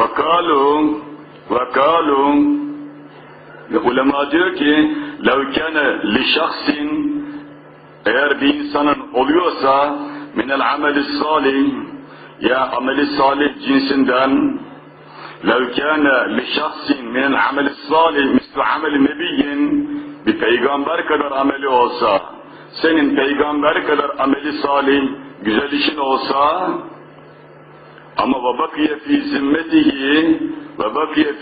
وَقَالُوا وَقَالُوا ve ulema diyor ki لَوْ li şahsin eğer bir insanın oluyorsa minel ameli salih ya ameli salih cinsinden لَوْ كَانَ لِشَخْصٍ مِنَ الْعَمَلِ الصَّالِحِ مِسْلُ عَمَلِ نَبِيٍّ Bir peygamber kadar ameli olsa, senin peygamber kadar ameli salih, güzel işin olsa, ama ve bakiye fi zimmetihi ve bakiye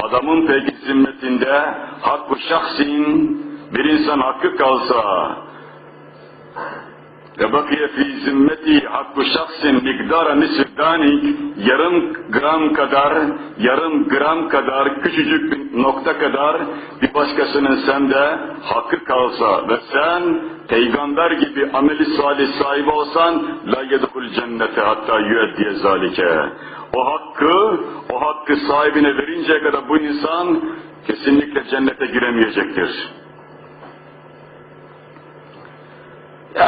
adamın peki zimmetinde hakkı şahsin bir insan hakkı kalsa ve bakiye fi zimmeti hakkı şahsin miktara nisirdanik yarım gram kadar yarım gram kadar küçücük bir nokta kadar bir başkasının sende hakkı kalsa ve sen peygamber gibi ameli salih sahibi olsan la yedhul cennete hatta yüeddiye zalike o hakkı o hakkı sahibine verinceye kadar bu insan kesinlikle cennete giremeyecektir.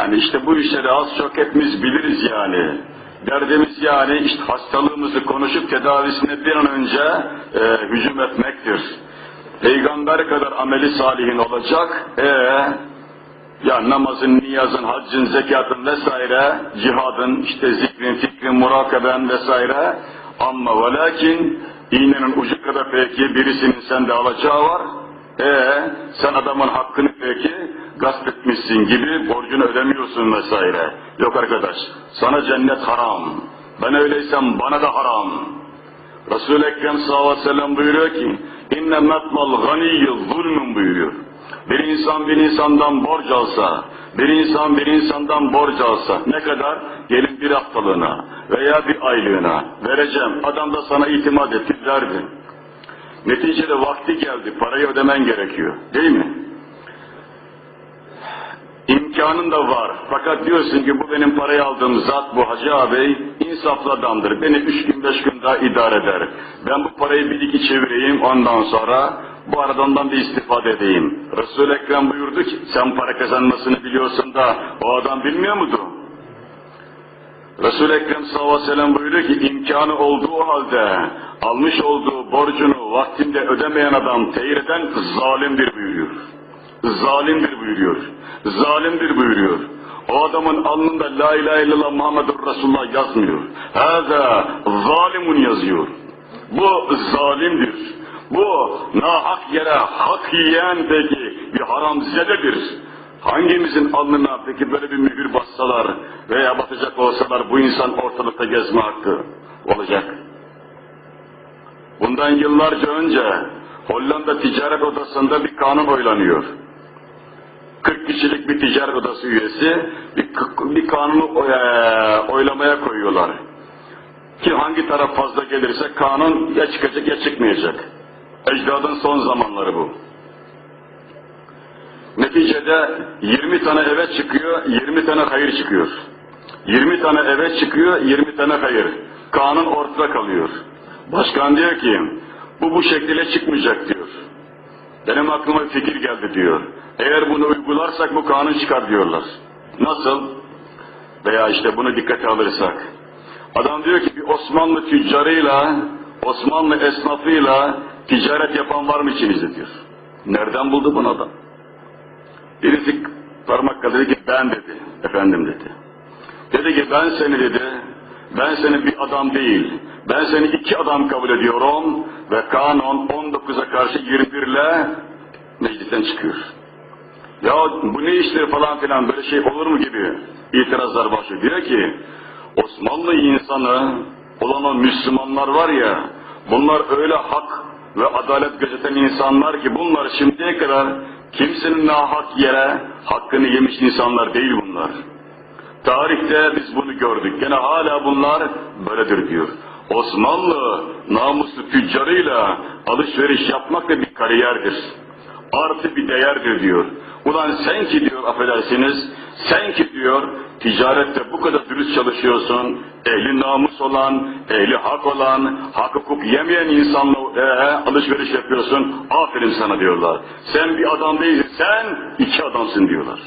Yani işte bu işleri az çok hepimiz biliriz yani. Derdimiz yani işte hastalığımızı konuşup tedavisine bir an önce e, hücum etmektir. Peygamber kadar ameli salihin olacak. E ya namazın, niyazın, haccın, zekatın vesaire, cihadın, işte zikrin, fikrin, murakaben vesaire. Ama ve lakin iğnenin ucu kadar peki birisinin sende alacağı var. E sen adamın hakkını peki gasp etmişsin gibi borcunu ödemiyorsun vesaire. Yok arkadaş, sana cennet haram. Ben öyleysem bana da haram. Resul-i Ekrem sallallahu aleyhi ve sellem buyuruyor ki, inne metmal ganiyyi zulmün buyuruyor. Bir insan bir insandan borç alsa, bir insan bir insandan borç alsa, ne kadar? Gelin bir haftalığına veya bir aylığına vereceğim. Adam da sana itimat etti, verdi. Neticede vakti geldi, parayı ödemen gerekiyor. Değil mi? İmkanın da var. Fakat diyorsun ki bu benim parayı aldığım zat bu Hacı ağabey insaflı adamdır. Beni üç gün beş gün daha idare eder. Ben bu parayı bir iki çevireyim ondan sonra bu aradan bir istifade edeyim. resul Ekrem buyurdu ki sen para kazanmasını biliyorsun da o adam bilmiyor muydu? resul Ekrem sallallahu aleyhi ve sellem buyuruyor ki imkanı olduğu halde almış olduğu borcunu vaktinde ödemeyen adam teyir eden zalimdir buyuruyor. Zalimdir buyuruyor. Zalimdir buyuruyor. O adamın alnında la ilahe illallah Muhammedur Resulullah yazmıyor. Hâzâ zalimun yazıyor. Bu zalimdir. Bu nahak yere hak yiyen peki bir haramzededir. Hangimizin alnına peki böyle bir mühür bassalar veya batacak olsalar bu insan ortalıkta gezme hakkı olacak. Bundan yıllarca önce Hollanda Ticaret Odası'nda bir kanun oylanıyor. 40 kişilik bir ticaret odası üyesi bir, bir kanunu e, oylamaya koyuyorlar. Ki hangi taraf fazla gelirse kanun ya çıkacak ya çıkmayacak. Ecdadın son zamanları bu. Neticede 20 tane eve çıkıyor, 20 tane hayır çıkıyor. 20 tane eve çıkıyor, 20 tane hayır. Kanun ortada kalıyor. Başkan diyor ki, bu bu şekilde çıkmayacak diyor. Benim aklıma bir fikir geldi diyor. Eğer bunu uygularsak bu kanun çıkar diyorlar. Nasıl? Veya işte bunu dikkate alırsak. Adam diyor ki bir Osmanlı tüccarıyla, Osmanlı esnafıyla ticaret yapan var mı içinizde diyor. Nereden buldu bunu adam? Birisi parmak dedi ki ben dedi. Efendim dedi. Dedi ki ben seni dedi, ben seni bir adam değil, ben seni iki adam kabul ediyorum ve kanun 19'a karşı 21 ile meclisten çıkıyor. Ya bu ne işleri falan filan böyle şey olur mu gibi itirazlar başlıyor. Diyor ki Osmanlı insanı olan o Müslümanlar var ya bunlar öyle hak ve adalet gözeten insanlar ki bunlar şimdiye kadar kimsenin nahak yere hakkını yemiş insanlar değil bunlar. Tarihte biz bunu gördük. Gene hala bunlar böyledir diyor. Osmanlı namuslu tüccarıyla alışveriş yapmak da bir kariyerdir. Artı bir değerdir diyor. Ulan sen ki diyor affedersiniz, sen ki diyor ticarette bu kadar dürüst çalışıyorsun, ehli namus olan, ehli hak olan, hak hukuk yemeyen insanla e, alışveriş yapıyorsun, aferin sana diyorlar. Sen bir adam değilsin, sen iki adamsın diyorlar.